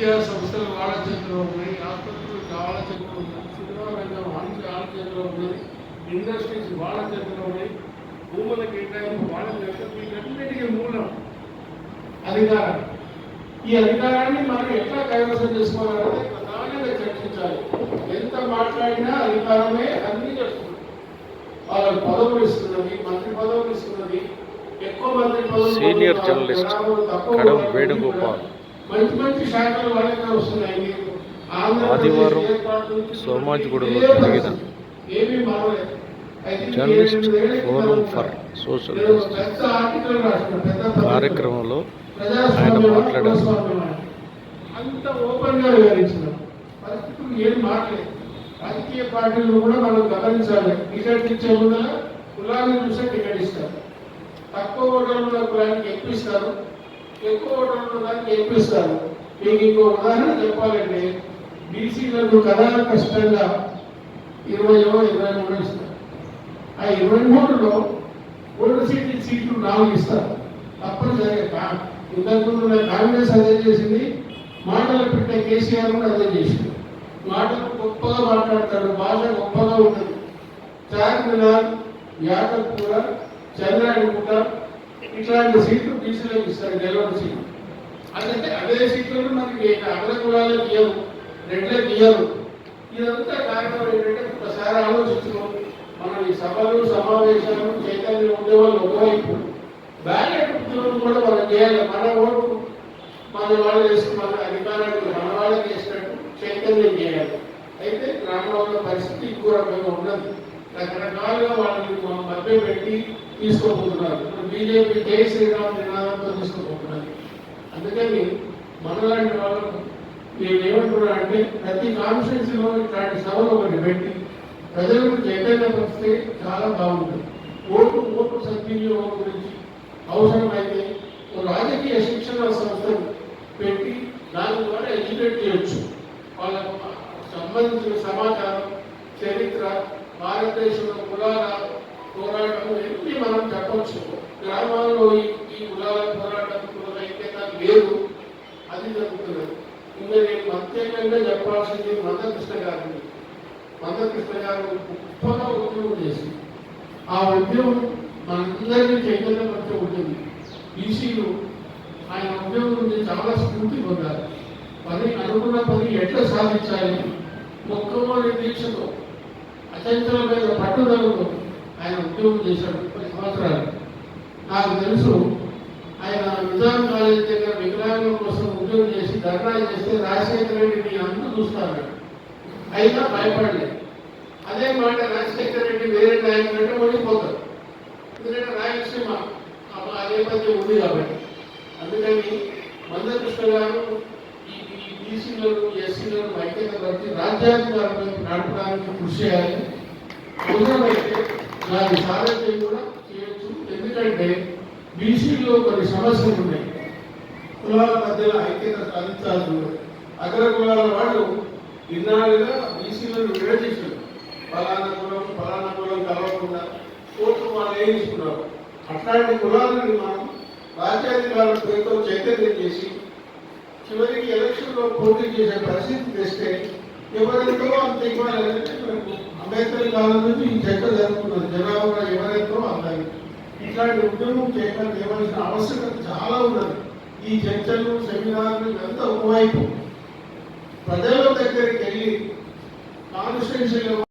వాళ్ళ చేతిలో ఉన్నాయి. ఆసుపత్రులు వాళ్ళ చేతిలో ఉన్నాయి. సినిమా రంగం వాళ్ళ వాళ్ళ చేతిలో ఉన్నది. ఇండస్ట్రీస్ వాళ్ళ చేతిలో ఉన్నాయి. భూముల కేటాయింపు వాళ్ళ చేతిలో వీటన్నిటికీ మూలం అధికారం ఈ అధికారాన్ని మనం ఎట్లా కైవసం చేసుకోవాలంటే ప్రధానంగా చర్చించాలి. ఎంత మాట్లాడినా అధికారమే అన్ని చేస్తుంది వాళ్ళకి పదవులు ఇస్తున్నది మంత్రి పదవులు ఇస్తున్నది ఎక్కువ మంత్రి పదవులు సీనియర్ వాళ్ళకి జర్నలిస్ట్ గ్రామాలు తక్కువ వాళ్ళకి వేణుగోపాల్. మంచి మంచి శాఖలు వాళ్ళకే వస్తున్నాయి. ఆదివారం సోమాజిగూడలో జరిగిన జర్నలిస్ట్ ఫోరం ఫర్ సోషల్ పత్రికలో. కార్యక్రమంలో ఆయన మాట్లాడారు. అంత ఓపెన్గా వివరించిన పరిస్థితులు ఏం మారలేదు. రాజకీయ పార్టీలు కూడా మనం గమనించాలి. టికెట్ ఇచ్చే ముందర కులాన్ని చూసే టికెట్ ఇస్తారు. తక్కువ ఓటర్లు కులానికి ఎక్కువ ఇస్తారు. ఎక్కువ ఓటర్లు దానికి ఎక్కువ మీకు ఇంకో ఉదాహరణ చెప్పాలంటే బీసీలకు కదా కష్టంగా ఇరవయో ఇరవై మూడు ఇస్తారు. ఆ ఇరవై మూడులో ఓటు సీట్లు సీట్లు నాలుగు ఇస్తారు. తప్పనిసరిగా ఇంతకుముందు కాంగ్రెస్ అదే చేసింది మాటలు పెట్టే కేసీఆర్ కూడా అదే చేసింది మాటలు గొప్పగా మాట్లాడతాడు భాష గొప్పగా ఉంటుంది. చార్మినార్ యాదవ్పూర చంద్రాయణపూట ఇట్లాంటి సీట్లు బీసీలకు ఇస్తారు గెలవని సీట్లు. అదంటే అదే సీట్లను మనకి అగ్ర కులాలకు ఇవ్వవు రెడ్లకు ఇవ్వరు ఇదంతా కారణం ఏంటంటే ఒకసారి ఆలోచించుకోం మనం ఈ సభలు సమావేశాలు చైతన్యం ఉండేవాళ్ళు ఒకవైపు బ్యాలెట్ ఉద్యోగం కూడా మనం చేయాలి మన ఓటు మన వాళ్ళు వేసుకున్న మన మన వాళ్ళకి వేసినట్టు చైతన్యం చేయాలి. అయితే గ్రామంలో పరిస్థితి ఇంకో రకంగా ఉన్నది. రకరకాలుగా వాళ్ళని మధ్య పెట్టి తీసుకోబోతున్నారు. ఇప్పుడు బీజేపీ జై శ్రీరామ్ నినాదంతో తీసుకోబోతున్నారు. అందుకని మనలాంటి వాళ్ళకు నేను ఏమంటున్నా అంటే ప్రతి కాన్స్టిట్యూన్సీలో ఇట్లాంటి సభలు ఒకటి పెట్టి ప్రజలకు చైతన్యపరిస్తే చాలా బాగుంటుంది. ఓటు ఓటు సద్వినియోగం గురించి అవసరమైతే రాజకీయ శిక్షణ సంస్థను పెట్టి దాని ద్వారా ఎడ్యుకేట్ చేయొచ్చు. వాళ్ళకు సంబంధించిన సమాచారం చరిత్ర భారతదేశంలో కులాల పోరాటం ఎన్ని మనం చెప్పొచ్చు. గ్రామాల్లో ఈ కులాల పోరాటం కులాల ఐక్యత లేదు. అది జరుగుతున్నది ఇంకా నేను ప్రత్యేకంగా చెప్పాల్సింది మందకృష్ణ గారిని. మందకృష్ణ గారు గొప్పగా ఉద్యమం చేసి ఆ ఉద్యోగం మనందరినీ చైతన్యపరిచే ఉంటుంది బీసీలు ఆయన ఉద్యోగం నుంచి చాలా స్ఫూర్తి పొందారు. పని అనుకున్న పని ఎట్లా సాధించాలి? మొక్కమని దీక్షతో. అచంచలమైన పట్టుదలతో ఆయన ఉద్యోగం చేశాడు కొన్ని సంవత్సరాలు. నాకు తెలుసు ఆయన నిజాం కాలేజ్ దగ్గర వికలాంగుల కోసం ఉద్యోగం చేసి ధర్నా చేస్తే రాజశేఖర రెడ్డి నీ అంత చూస్తాడు అయినా భయపడలేదు. అదే మాట రాజశేఖర రెడ్డి వేరే నాయకులు అంటే ఓడిపోతారు ఎందుకంటే రాయలసీమ అదే ఆ ఉంది కాబట్టి. అందుకని మందకృష్ణ గారు బీసీలను ఎస్సీలను ఐక్యత పరిచి రాజ్యాధికారంలో నడపడానికి కృషి చేయాలి. అవసరమైతే దాని సారథ్యం కూడా చేయొచ్చు. ఎందుకంటే బీసీలో కొన్ని సమస్యలు ఉన్నాయి. కులాల మధ్యలో ఐక్యత సాధించాల్సి ఉంది. అగ్ర కులాల వాళ్ళు ఇన్నాళ్ళుగా బీసీలను విడదీశారు. ఫలానా కులం ఫలానా కులం కలవకుండా కోర్టు వాళ్ళు వేయించుకున్నారు. అట్లాంటి కులాలను మనం రాజ్యాధికారుల పేరుతో చైతన్యం చేసి చివరికి ఎలక్షన్లో పోటీ చేసే పరిస్థితి తెస్తే ఎవరెంతో అంత ఇవ్వాలంటే మనకు అంబేద్కర్ కాలం నుంచి ఈ చర్చ జరుగుతున్నది. జనాభా ఎవరెంతో అందాలి ఇట్లాంటి ఉద్యమం చేయడం ఏమైనా ఆవశ్యకత చాలా ఉన్నది. ఈ చర్చలు సెమినార్లు ఇదంతా ఒకవైపు. ప్రజల దగ్గరికి వెళ్ళి కాన్స్టిట్యూన్సీలో